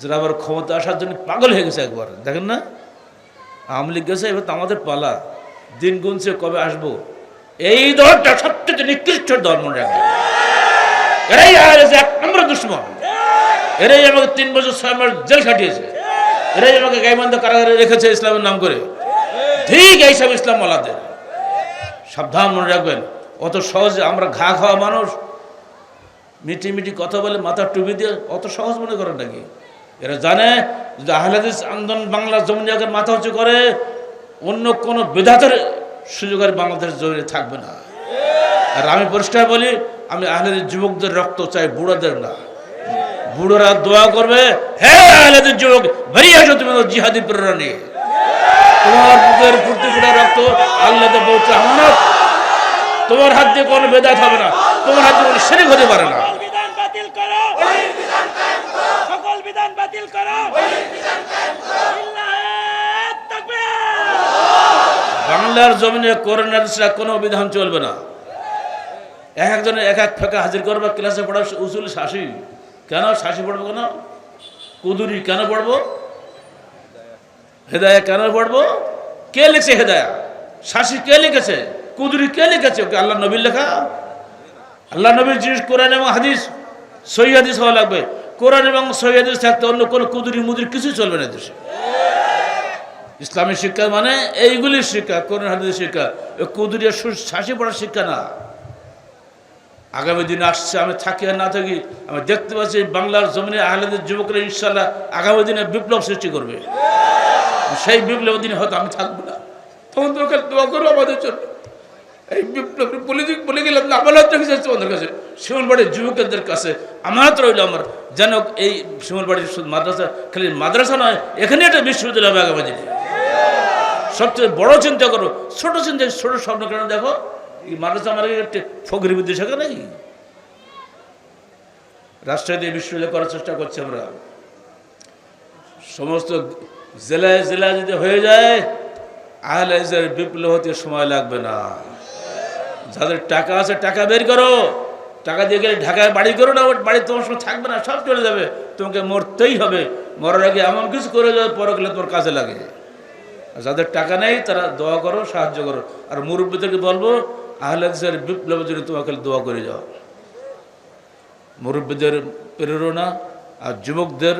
যারা আবার ক্ষমতা আসার জন্য পাগল হয়ে গেছে একবার, দেখেন না? আওয়ামী লীগ গেছে, এবার তো আমাদের পালা। দিন গুনছে, কবে আসব? এই দলটা সবচেয়ে নিকৃষ্ট দল মনে রাখবে। এরাই আইএসএ এক নম্বর দুশ্মন। এরাই আমাকে তিন বছর ছয় মাস জেল খাটিয়েছে। এরাই আমাকে গাইবন্ধ কারাগারে রেখেছে ইসলামের নাম করে। ঠিক এইসব ইসলাম ওলাদের সাবধান মনে রাখবেন। অত সহজে আমরা ঘা খাওয়া মানুষ মিটি মিটি কথা বলে মাথার টুপি দিয়ে, অত সহজ মনে করেন নাকি? এরা জানে যদি আহলাদিস আন্দোলন বাংলার জমি জায়গার মাথা উঁচু করে, অন্য কোনো বেদাতের সুযোগ আর বাংলাদেশের জমিনে থাকবে না। আর আমি পরিষ্কার বলি, আমি আহলাদের যুবকদের রক্ত চাই, বুড়োদের না। বুড়োরা দোয়া করবে হ্যাঁ আহলাদের যুবক, বেরিয়ে আসো তুমি জিহাদি প্রেরণা। তোমার ফুর্তি ফুটা রক্ত আল্লাহতে পৌঁছে আমানত তোমার হাত দিয়ে কোনো বেদাত হবে না, তোমার হাত দিয়ে কোনো শিরিক হতে পারে না সকল বিধান বাতিল করো সকল বিধান বাতিল করো জিল্লাত তাকবীর বাংলার জমিনে করোনা ছাড়া কোনো বিধান চলবে না। এক একজনের এক এক ফাঁকা হাজির করবে, ক্লাসে পড়ার উসুল শাসি। কেন শাসি পড়ব কেন? কুদুরি কেন পড়ব? হেদায়া কেন পড়ব? কে লিখছে হেদায়া? শাসি কে লিখেছে? কুদুরি কে লিখেছে? ওকে আল্লাহ নবীর লেখা। আল্লাহ নবীর জিনিস কোরআন এবং হাদিস, সহি হাদিস হওয়া লাগবে। কোরআন এবং সহি হাদিস থাকতে অন্য কোনো কুদুরি মুদুরি কিছুই চলবে না দেশে ইসলামী শিক্ষা মানে এইগুলি শিক্ষা, কোরআন হাদিস শিক্ষা। কুদুরিয়া শাসি পড়ার শিক্ষা না। আগামী দিন আসছে, আমি থাকি আর না থাকি, আমি দেখতে পাচ্ছি বাংলার জমিনে আহলাদের যুবকরা ইনশাল্লাহ আগামী দিনে বিপ্লব সৃষ্টি করবে। সেই বিপ্লব দিনে হয়তো আমি থাকব না। তখন তোকে দোয়া করো আমাদের জন্য। এই বিপ্লব বলে বলে গেলাম না আমানত রেখে যাচ্ছে আমাদের কাছে। শিমলবাড়ির যুবকদের কাছে আমানত রইল আমার। যেন এই শিমলবাড়ির মাদ্রাসা, খালি মাদ্রাসা নয়, এখানে একটা বিশ্ববিদ্যালয় হবে আগামী দিনে। সবচেয়ে বড় চিন্তা করো। ছোট চিন্তা, ছোট স্বপ্ন কেন দেখো? এই মাদ্রাসা আমার একটা ফকরি বুদ্ধি শেখা নাকি রাষ্ট্রীয় বিশ্ববিদ্যালয় করার চেষ্টা করছি আমরা। সমস্ত জেলায় জেলায় যদি হয়ে যায় আহলাইজের বিপ্লব হতে সময় লাগবে না। যাদের টাকা আছে, টাকা বের করো। টাকা দিয়ে গেলে ঢাকায় বাড়ি করো না বাড়ি তোমার সঙ্গে থাকবে না, সব চলে যাবে। তোমাকে মরতেই হবে। মরার আগে এমন কিছু করে যাবে পরে গেলে তোমার কাজে লাগে। যাদের টাকা নেই, তারা দোয়া করো, সাহায্য করো। আর মুরব্বীদেরকে বলব আহলাদের বিপ্লবের জন্য তোমাকে দোয়া করে যাও। মুরব্বীদের প্রেরণা আর যুবকদের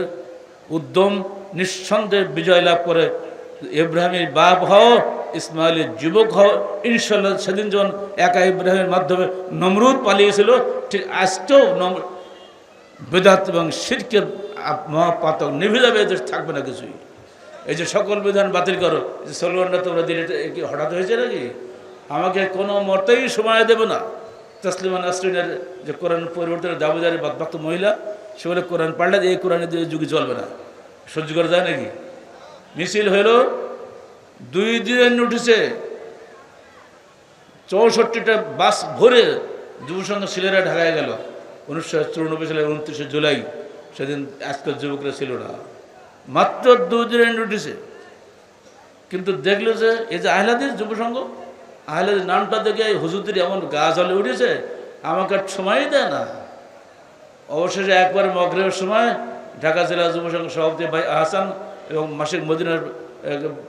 উদ্যম, নিঃসন্দেহে বিজয় লাভ করে। ইব্রাহিমের বাপ হও ইসমাইলের যুবক হও ইনশাল্লাহ সেদিন যখন একা ইব্রাহিমের মাধ্যমে নমরুদ পালিয়েছিল, ঠিক আজকেও নম, বেদাত এবং শিরকের মহাপাতক নিভে যাবে থাকবে না কিছুই। এই যে সকল বিধান বাতিল করো। যে তোমরা দিলে কি হঠাৎ হয়েছে নাকি? আমাকে কোনো মতেই সময় দেবে না। তসলিমা নাসরিনের যে কোরআন পরিবর্তনের দাবিদারি বাদবাক্ত মহিলা, সে বলে, কোরআন পাল্টে এই কোরআনের যুগে চলবে না। সহ্য করা যায় নাকি? মিছিল হলো, দুই দিনের নোটিশে চৌষট্টিটা বাস ভরে যুবসংঘ ছেলেরা ঢাকায় গেল। উনিশশো চুরানব্বই সালের উনত্রিশে জুলাই, সেদিন আজকাল যুবকরা ছিল না। মাত্র দুই দিনের নোটিশে কিন্তু দেখল যে, এই যে আহলাদের যুবসংঘ আহলাদের নামটা দেখে এই হুজুরদের এমন গা জলে উঠেছে, আমাকে সময়ই দেয় না। অবশেষে একবার মগরের সময় ঢাকা জেলা যুবসংঘ সভাপতি ভাই আহসান এবং মাসিক মদিনার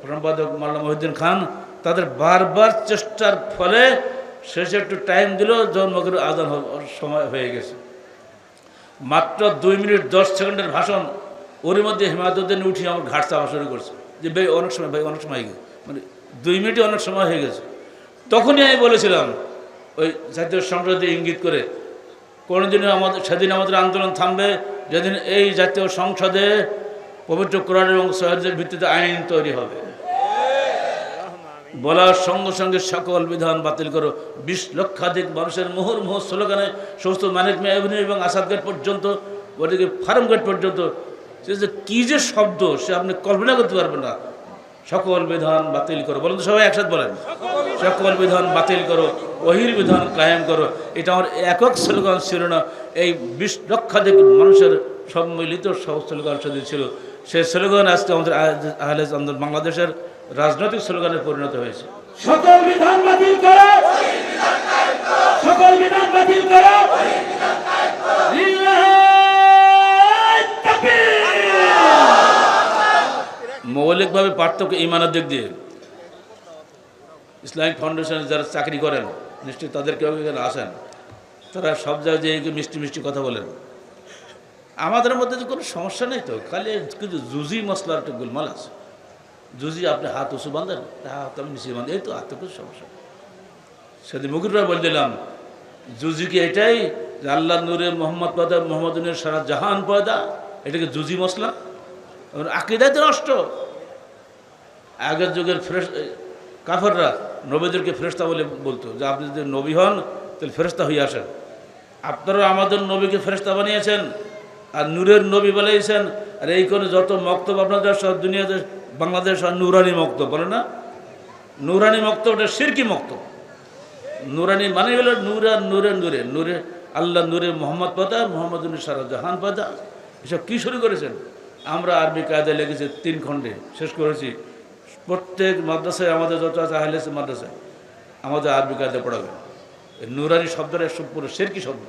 সম্পাদক মাল্লা মহিউদ্দিন খান তাদের বারবার চেষ্টার ফলে শেষে একটু টাইম দিল, যখন মগরের আজান সময় হয়ে গেছে। মাত্র দুই মিনিট দশ সেকেন্ডের ভাষণ ওর মধ্যে হিমায়তুদ্দিন উঠিয়ে আমার ঘাট চাপা শুরু করছে। যে ভাই, অনেক সময়, ভাই, অনেক সময় মানে দুই মিনিটে অনেক সময় হয়ে গেছে। তখনই আমি বলেছিলাম, ওই জাতীয় সংসদে ইঙ্গিত করে, কোনোদিনও আমাদের, সেদিন আমাদের আন্দোলন থামবে, যেদিন এই জাতীয় সংসদে পবিত্র কোরআন এবং সহজের ভিত্তিতে আইন তৈরি হবে। বলার সঙ্গে সঙ্গে সকল বিধান বাতিল করো। বিশ লক্ষাধিক মানুষের মোহর মোহর স্লোগানে সমস্ত ম্যানেজমেন্ট অ্যাভিনিউ এবং আসাদ গেট পর্যন্ত, ওদিকে ফার্ম গেট পর্যন্ত সে যে কী যে শব্দ, সে আপনি কল্পনা করতে পারবেন না। সকল বিধান বাতিল করো। বলুন তো সবাই একসাথে বলেন। সকল বিধান বাতিল করো ওহির বিধান কায়েম করো। এটা আমার একক স্লোগান ছিল না। এই বিশ লক্ষাধিক মানুষের সম্মিলিত সব স্লোগান সেদিন ছিল। সেই স্লোগান আজকে আমাদের আহলে আন্দোলন বাংলাদেশের রাজনৈতিক স্লোগানে পরিণত হয়েছে। সকল বিধান বাতিল করো। সকল বিধান বাতিল করো। মৌলিকভাবে পার্থক্য ইমানের দিক দিয়ে। ইসলামিক ফাউন্ডেশনে যারা চাকরি করেন, নিশ্চয়ই তাদের কেউ এখানে আসেন। তারা সব জায়গায় গিয়ে মিষ্টি মিষ্টি কথা বলেন। আমাদের মধ্যে তো কোনো সমস্যা নেই তো, খালি কিন্তু জুজি মশলার একটা গোলমাল আছে। জুজি আপনি হাত উঁচু বাঁধেন হাত আমি নিচে বাঁধেন, এই তো হাতে কিছু সমস্যা সেদিন মুকুররা বলে দিলাম জুজি কি এটাই যে আল্লাহ নূরে মোহাম্মদ পয়দা, মোহাম্মদ সারা জাহান পয়দা? এটাকে জুজি মশলা? আকিদায় তো নষ্ট। আগের যুগের ফ্রেশ কাফররা নবীদেরকে ফেরেস্তা বলে বলতো, যে আপনি যদি নবী হন, তাহলে ফেরেস্তা হয়ে আসেন। আপনারা আমাদের নবীকে ফেরেস্তা বানিয়েছেন, আর নূরের নবী বানিয়েছেন, আর এই করে যত মক্তব আপনাদের সব দুনিয়াতে বাংলাদেশ আর নুরানি মক্তব, বলে না? নুরানি মক্তব ওটা সিরকি মক্তব। নুরানি মানে হলো নূর আর নূরে নূরে নূরে আল্লাহ নূরে মোহাম্মদ পাদা মোহাম্মদ সারা জাহান পাদা এসব কী শুরু করেছেন? আমরা আরবি কায়দায় লেগেছি তিন খণ্ডে, শেষ করেছি। প্রত্যেক মাদ্রাসায় আমাদের যত আছে আহলে মাদ্রাসায়, আমাদের আরবি পড়াবেন এই নুরানি শব্দটা সব পুরো শেরকি শব্দ।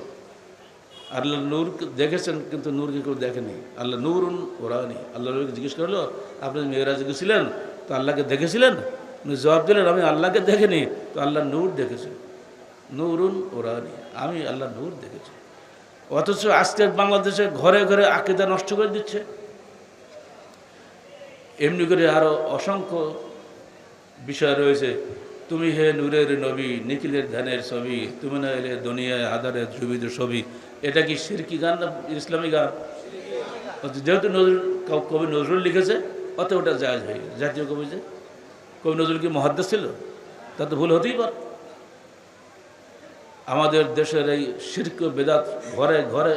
আল্লাহ নূর দেখেছেন, কিন্তু নূরকে কেউ দেখেনি। আল্লাহ নূরুন ওরানি আল্লাহ নবীকে জিজ্ঞেস করল, আপনি মেয়েরাজে গেছিলেন, তো আল্লাহকে দেখেছিলেন? উনি জবাব দিলেন, আমি আল্লাহকে দেখিনি, তো আল্লাহ নূর দেখেছি। নূরুন ওরানি আমি আল্লাহ নূর দেখেছি। অথচ আজকের বাংলাদেশে ঘরে ঘরে আকিদা নষ্ট করে দিচ্ছে। এমনি করে আরও অসংখ্য বিষয় রয়েছে। তুমি হে নূরের নবী, নিখিলের ধ্যানের ছবি, তুমি না এলে দুনিয়ায় আধারের ধ্রুবিত ছবি। এটা কি সিরকি গান না ইসলামী গান? যেহেতু নজরুল কবি নজরুল লিখেছে অত ওটা জায়জ হয়ে গেছে। জাতীয় কবি যে কবি নজরুল কি মহাদ্দেশ ছিল? তা তো ভুল হতেই পারে। আমাদের দেশের এই শির্ক বেদাত ঘরে ঘরে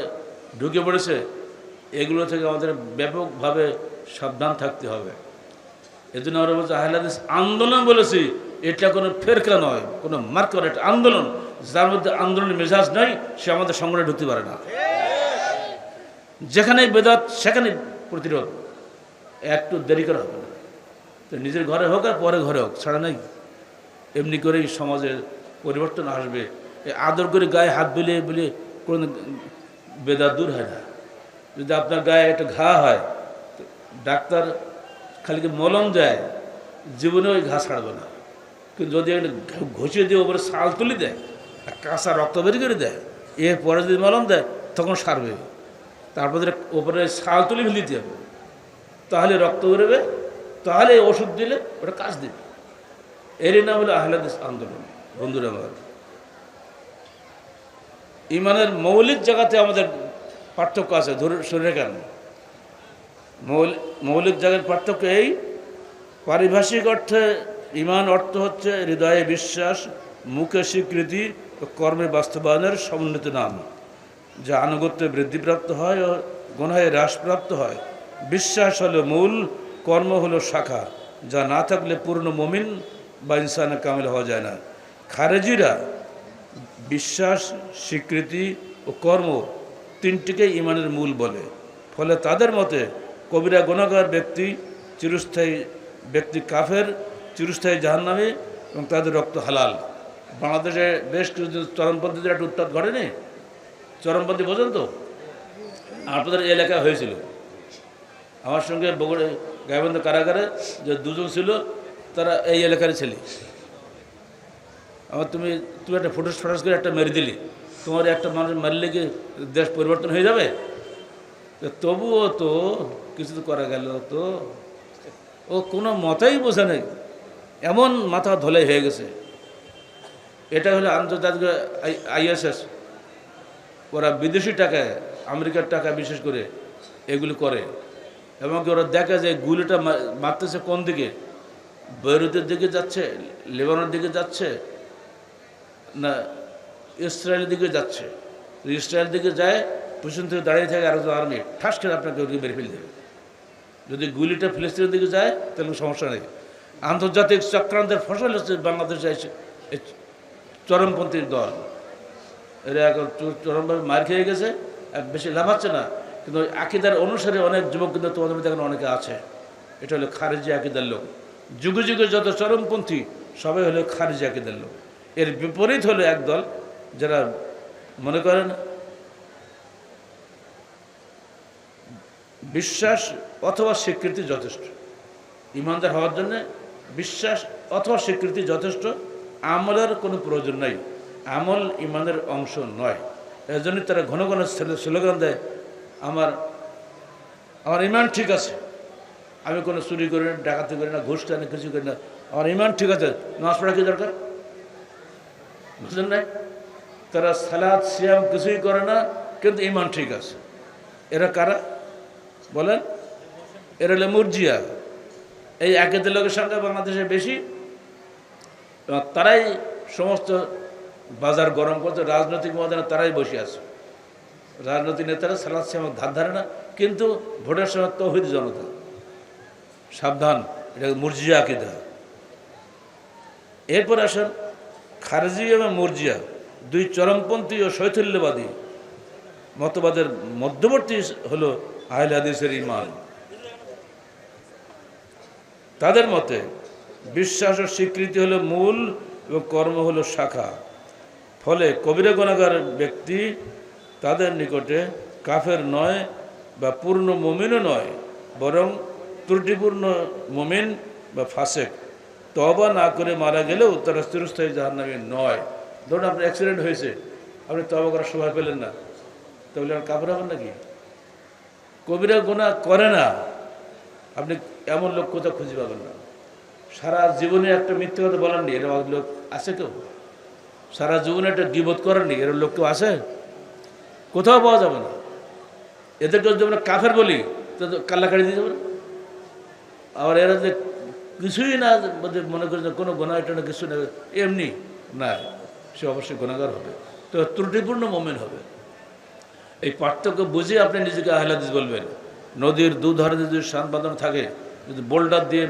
ঢুকে পড়েছে। এগুলো থেকে আমাদের ব্যাপকভাবে সাবধান থাকতে হবে। এজন্য আমরা বলছি আহলাদিস আন্দোলন বলেছি, এটা কোনো ফেরকা নয়, কোনো মার্কার এটা আন্দোলন। যার মধ্যে আন্দোলনের মেজাজ নাই, সে আমাদের সংগঠনে ঢুকতে পারে না। যেখানে বেদাত, সেখানে প্রতিরোধ। একটু দেরি করা হবে না। তো নিজের ঘরে হোক আর পরে ঘরে হোক, ছাড়া নাই। এমনি করেই সমাজের পরিবর্তন আসবে। আদর করে গায়ে হাত বুলিয়ে বুলিয়ে কোনো বেদা দূর হয় না। যদি আপনার গায়ে একটা ঘা হয় ডাক্তার খালি মলম দেয় জীবনে ওই ঘা ছাড়বে না। কিন্তু যদি একটা ঘষিয়ে দিয়ে ওপরে শাল তুলি দেয়, আর কাঁচা রক্ত বের করে দেয়, এরপরে যদি মলম দেয়, তখন সারবে। তারপরে ওপরে শাল তুলি ফেলে দিতে হবে, তাহলে রক্ত বেরোবে, তাহলে ওষুধ দিলে ওটা কাজ দেবে। এরই নাম হলো আহলাদিস আন্দোলন, বন্ধুরা আমার। ইমানের মৌলিক জায়গাতে আমাদের পার্থক্য আছে ধরে শুনে কেন মৌলিক জায়গার পার্থক্য এই, পারিভাষিক অর্থে ইমান অর্থ হচ্ছে হৃদয়ে বিশ্বাস, মুখে স্বীকৃতি ও কর্মে বাস্তবায়নের সমন্বিত নাম, যা আনুগত্যে বৃদ্ধিপ্রাপ্ত হয় ও গণায় হ্রাসপ্রাপ্ত হয়। বিশ্বাস হলো মূল, কর্ম হলো শাখা, যা না থাকলে পূর্ণ মমিন বা ইনসানে কামিল হওয়া যায় না। খারেজিরা বিশ্বাস, স্বীকৃতি ও কর্ম তিনটিকে ইমানের মূল বলে, ফলে তাদের মতে কবিরা গুণাগার ব্যক্তি, চিরস্থায়ী ব্যক্তি কাফের, চিরস্থায়ী জাহান্নামী এবং তাদের রক্ত হালাল। বাংলাদেশে বেশ কিছু চরমপন্থীদের একটা উত্তাপ ঘটেনি? চরমপন্থী বোঝেন তো? আপনাদের এলাকায় হয়েছিল। আমার সঙ্গে বগুড়ে গাইবন্ধ কারাগারে যে দুজন ছিল, তারা এই এলাকার ছেলে। আমার তুমি তুমি একটা ফুটস ফটাস করে একটা মেরে দিলি। তোমার একটা মানুষ মারলে কি দেশ পরিবর্তন হয়ে যাবে? তবুও তো কিছু তো করা গেল তো। ও কোনো মতেই বোঝে নেই। এমন মাথা ধলে হয়ে গেছে। এটা হলো আন্তর্জাতিক আইএসএস। ওরা বিদেশি টাকায় আমেরিকার টাকা বিশেষ করে এগুলি করে। এবং ওরা দেখে যে গুলিটা মারতেছে কোন দিকে? বৈরুতের দিকে যাচ্ছে লেবানোর দিকে যাচ্ছে, না ইসরায়েলের দিকে যাচ্ছে। তো ইসরায়েলের দিকে যায় পিছন থেকে দাঁড়িয়ে থাকে আরেকজন আর্মি ঠাস করে আপনাকে ওদিকে বের ফেলে দেবে। যদি গুলিটা ফিলিস্তিনের দিকে যায়, তাহলে সমস্যা নেই। আন্তর্জাতিক চক্রান্তের ফসল হচ্ছে বাংলাদেশে এসে চরমপন্থীর দল। এরা এখন চরমভাবে মার খেয়ে গেছে, আর বেশি লাফাচ্ছে না। কিন্তু ওই আকিদার অনুসারে অনেক যুবক কিন্তু তোমাদের মধ্যে এখন অনেকে আছে। এটা হলো খারেজি আকিদার লোক। যুগে যুগে যত চরমপন্থী, সবাই হলো খারেজি আকিদার লোক। এর বিপরীত হলো একদল যারা মনে করেন বিশ্বাস অথবা স্বীকৃতি যথেষ্ট। ইমানদার হওয়ার জন্য বিশ্বাস অথবা স্বীকৃতি যথেষ্ট, আমলের কোনো প্রয়োজন নাই। আমল ইমানের অংশ নয়। এর জন্য তারা ঘন ঘন স্লোগান দেয়, আমার আমার ইমান ঠিক আছে। আমি কোনো চুরি করি না, ডাকাতি করি না, ঘুষ টানি কিছু করি না। আমার ইমান ঠিক আছে। নামাজ পড়া কি দরকার? বুঝলেন নাই? তারা সালাদ সিয়াম কিছুই করে না, কিন্তু ইমান ঠিক আছে। এরা কারা? বলেন, এর হলো মুরজিয়া। এই একেতে লোকের সংখ্যা বাংলাদেশে বেশি। এবং তারাই সমস্ত বাজার গরম করছে, রাজনৈতিক ময়দানে তারাই বসে আছে। রাজনৈতিক নেতারা সালাদ সিয়ামের ধার ধারে না, কিন্তু ভোটের সময় তৌহিদ জনতা। সাবধান, এটা মুরজিয়া আকিদা। এরপর আসেন খারজি এবং মুরজিয়া, দুই চরমপন্থী ও শৈথল্যবাদী। মতবাদের মধ্যবর্তী হলো আহলে হাদিসের ইমান তাদের মতে, বিশ্বাস ও স্বীকৃতি হলো মূল এবং কর্ম হলো শাখা। ফলে কবিরা গুণাগার ব্যক্তি তাদের নিকটে কাফের নয় বা পূর্ণ মমিনও নয়, বরং ত্রুটিপূর্ণ মমিন বা ফাসেক। তবা না করে মারা গেলেও তারা চিরস্থায়ী জাহান্নামী নয়। ধরুন আপনার অ্যাক্সিডেন্ট হয়েছে, আপনি তবা করার সময় পেলেন না, তাহলে আর কাপড় হবেন নাকি? কবিরা গোনা করে না, আপনি এমন লোক কোথাও খুঁজে পাবেন না। সারা জীবনে একটা মিথ্যে কথা বলেননি এরকম লোক আছে কেউ? সারা জীবনে একটা গিবোধ করেননি এরকম লোক কেউ আছে? কোথাও পাওয়া যাবে না। এদেরকে যদি আমরা কাফের বলি, তো কাল্লা কাড়ি দিয়ে যাবে না? আবার এরা যে কিছুই না মনে করি যে কোনো গোনা এটা কিছু না, এমনি না, সে অবশ্যই গোনাগার হবে। তো ত্রুটিপূর্ণ মোমেন্ট হবে। এই পার্থক্য বুঝে আপনি নিজেকে আহলাদিস বলবেন। নদীর দুধারে যদি শান বাঁধানো থাকে, যদি বোল্ডার দিয়ে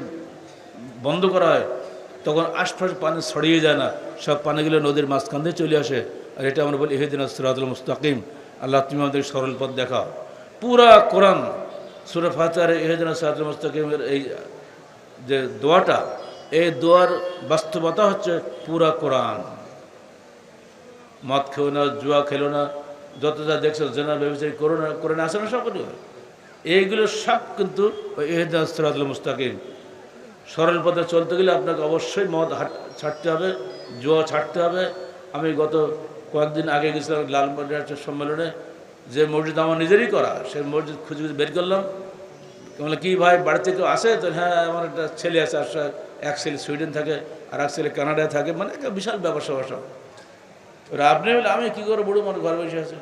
বন্ধ করা হয়, তখন আশপাশ পানি ছড়িয়ে যায় না। সব পানিগুলো নদীর মাঝখান দিয়ে চলে আসে। আর এটা আমরা বলি এহেদিন সিরাতুল মুস্তাকিম। আল্লাহ, তুমি আমাদের সরল পথ দেখাও। পুরা কোরআন, সুরে ফাতার এহেদিন সিরাতুল মুস্তাকিমের এই যে দোয়াটা, এই দোয়ার বাস্তবতা হচ্ছে পুরা কোরআন। মদ খেও না, জুয়া খেলো না যত যা দেখছ জেনা ব্যবসায়ী করো না করে না আসে না সব কিছু এইগুলো সব কিন্তু ওই মুস্তাকিম। সরল পথে চলতে গেলে আপনাকে অবশ্যই মদ ছাড়তে হবে, জুয়া ছাড়তে হবে। আমি গত কয়েকদিন আগে গেছিলাম লালবাজার সম্মেলনে, যে মসজিদ আমার নিজেরই করা, সেই মসজিদ খুঁজে খুঁজে বের করলাম। বলে কি ভাই, বাড়িতে কেউ আসে তো হ্যাঁ আমার একটা ছেলে আছে আসলে এক ছেলে সুইডেন থাকে, আর এক ছেলে কানাডায় থাকে। মানে একটা বিশাল ব্যবসা ব্যবসা এবার আপনি বলে আমি কী করে বুড়ো মানুষ ঘর বসে আছে?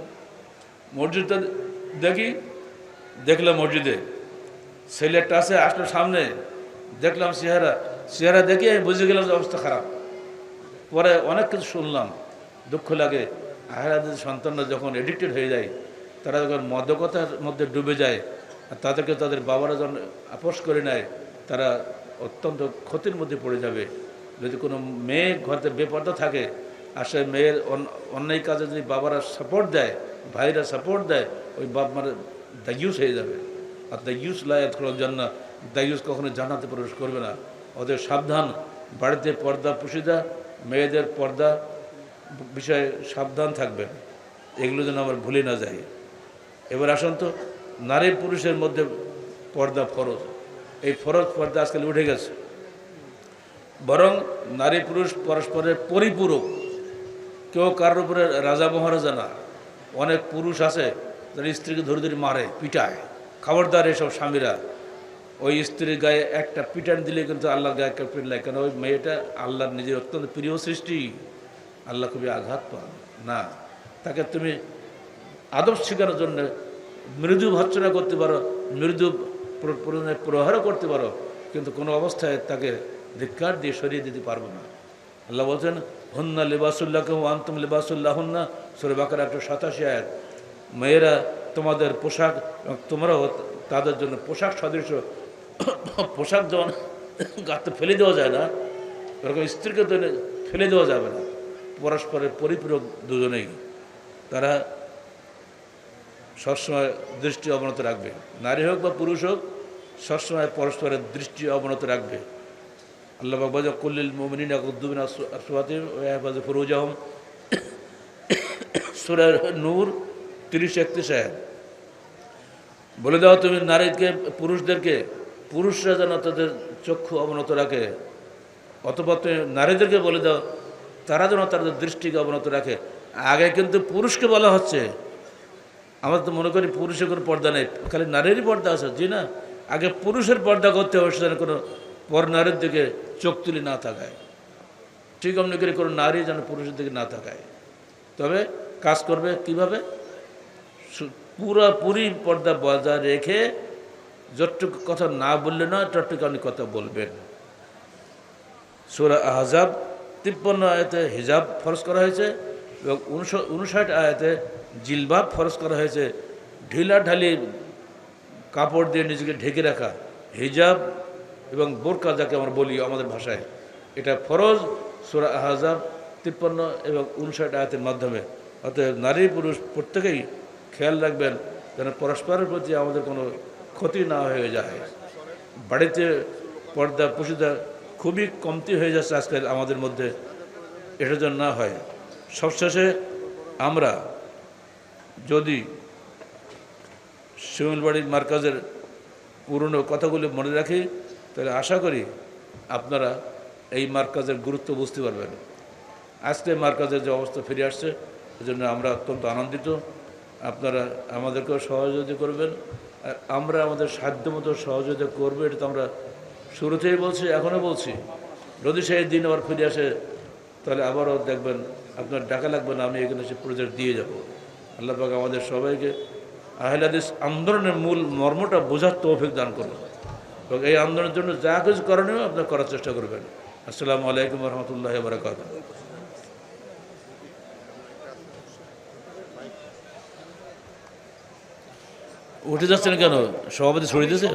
মসজিদটা দেখি দেখলাম মসজিদে। ছেলেটা আছে, আসলো সামনে, দেখলাম চেহারা। চেহারা দেখে আমি বুঝে গেলাম যে অবস্থা খারাপ। পরে অনেক কিছু শুনলাম, দুঃখ লাগে। আহেরাদের সন্তানরা যখন এডিক্টেড হয়ে যায়, তারা যখন মদকতার মধ্যে ডুবে যায়, আর তাদেরকে তাদের বাবারা যখন আপোষ করে নেয়, তারা অত্যন্ত ক্ষতির মধ্যে পড়ে যাবে। যদি কোনো মেয়ে ঘরতে বেপর্দা থাকে আর সে মেয়ের অন- অন্যায় কাজে যদি বাবারা সাপোর্ট দেয়, ভাইরা সাপোর্ট দেয়, ওই বাপ মার দায়ুস হয়ে যাবে। আর দায়ুস লায়াত করার জন্য দায়ুস কখনো জানাতে প্রবেশ করবে না। ওদের সাবধান, বাড়িতে পর্দা পুষিদা মেয়েদের পর্দা বিষয়ে সাবধান থাকবেন। এগুলো যেন আমার ভুলে না যায় এবার আসুন তো, নারী পুরুষের মধ্যে পর্দা ফরজ। এই ফরজ পর্দা আজকাল উঠে গেছে। বরং নারী পুরুষ পরস্পরের পরিপূরক। কেউ কারোর উপরে রাজা মহারাজা না। অনেক পুরুষ আছে যারা স্ত্রীকে ধরে ধরে মারে, পিটায়। খবরদার এসব স্বামীরা। ওই স্ত্রীর গায়ে একটা পিটান দিলে কিন্তু আল্লাহর গায়ে একটা পিটলাই কেন ওই মেয়েটা আল্লাহর নিজের অত্যন্ত প্রিয় সৃষ্টি। আল্লাহ খুবই আঘাত পান। না, তাকে তুমি আদব শেখানোর জন্য মৃদু ভর্সনা করতে পারো, মৃদু প্র- প্র- প্রহারও করতে পারো, কিন্তু কোনো অবস্থায় তাকে ধিক্কার দিয়ে সরিয়ে দিতে পারব না। আল্লাহ বলছেন হন্না লেবাসুল্লাহ কেউ আন্তম লেবাসুল্লাহ হন্না সরে বাকার একশো সাতাশি আয়াত। মেয়েরা, তোমাদের পোশাক, তোমরাও তাদের জন্য পোশাক সদৃশ পোশাক যেমন গাতে ফেলে দেওয়া যায় না। ওরকম স্ত্রীকে তো ফেলে দেওয়া যাবে না। পরস্পরের পরিপূরক দুজনেই। তারা সবসময় দৃষ্টি অবনত রাখবে। নারী হোক বা পুরুষ হোক, সবসময় পরস্পরের দৃষ্টি অবনত রাখবে। আল্লাহ বাবাজ কুল্লিল মোমিনিন আকুদ্দুবিন আসওয়াতিম ওয়াহফাজ ফরুজ আহম নূর তিরিশ একত্রিশ আয়াত। বলে দাও তুমি নারীকে, পুরুষদেরকে, পুরুষরা যেন তাদের চক্ষু অবনত রাখে, অথবা তুমি নারীদেরকে বলে দাও, তারা যেন তাদের দৃষ্টিকে অবনত রাখে। আগে কিন্তু পুরুষকে বলা হচ্ছে। আমরা তো মনে করি পুরুষের কোনো পর্দা নেই, খালি নারীরই পর্দা আছে, জি না? আগে পুরুষের পর্দা করতে হবে সেখানে কোনো পর নারীর দিকে চোখ তুলি না থাকায় ঠিক অমনি করে কোনো নারী যেন পুরুষের দিকে না থাকায় তবে কাজ করবে কীভাবে? পুরোপুরি পর্দা বজায় রেখে যতটুকু কথা না বললে নয়, ততটুকু আপনি কথা বলবেন। সুরা আহজাব তিপ্পান্ন আয়াতে হিজাব ফরজ করা হয়েছে এবং উনষ- উনষাট আয়াতে জিলবাব ফরজ করা হয়েছে। ঢিলা ঢালি কাপড় দিয়ে নিজেকে ঢেকে রাখা। হিজাব এবং বোরকা যাকে আমরা বলি আমাদের ভাষায়, এটা ফরজ, সুরা আহজাব তিপ্পান্ন এবং উনষাট আয়াতের মাধ্যমে। অতএব নারী পুরুষ প্রত্যেকেই খেয়াল রাখবেন যেন পরস্পরের প্রতি আমাদের কোনো ক্ষতি না হয়ে যায়। বাড়িতে পর্দা পুষিদা খুবই কমতি হয়ে যাচ্ছে আজকাল আমাদের মধ্যে। এটা যেন না হয়। সবশেষে আমরা যদি শিমুলবাড়ির মার্কাজের পুরনো কথাগুলি মনে রাখি তাহলে আশা করি আপনারা এই মার্কাজের গুরুত্ব বুঝতে পারবেন। আজকে মার্কাজের যে অবস্থা ফিরে আসছে, এজন্য আমরা অত্যন্ত আনন্দিত। আপনারা আমাদেরকেও সহযোগিতা করবেন। আর আমরা আমাদের সাধ্যমতো সহযোগিতা করব, এটা তো আমরা শুরুতেই বলছি, এখনও বলছি। যদি সেই দিন আবার ফিরে আসে, তাহলে আবারও দেখবেন আপনার ডাকা লাগবে না, আমি এখানে সে প্রজেক্ট দিয়ে যাব। আল্লাহ পাক আমাদের সবাইকে আহলাদিস আন্দোলনের মূল মর্মটা বোঝার তৌফিক দান করুন। এবং এই আন্দোলনের জন্য যা কিছু করণীয় আপনার করার চেষ্টা করবেন। আসসালামু আলাইকুম রহমতুল্লাহ বরাকাত উঠে যাচ্ছেন কেন? সভাপতি ছড়িয়ে দিয়েছে?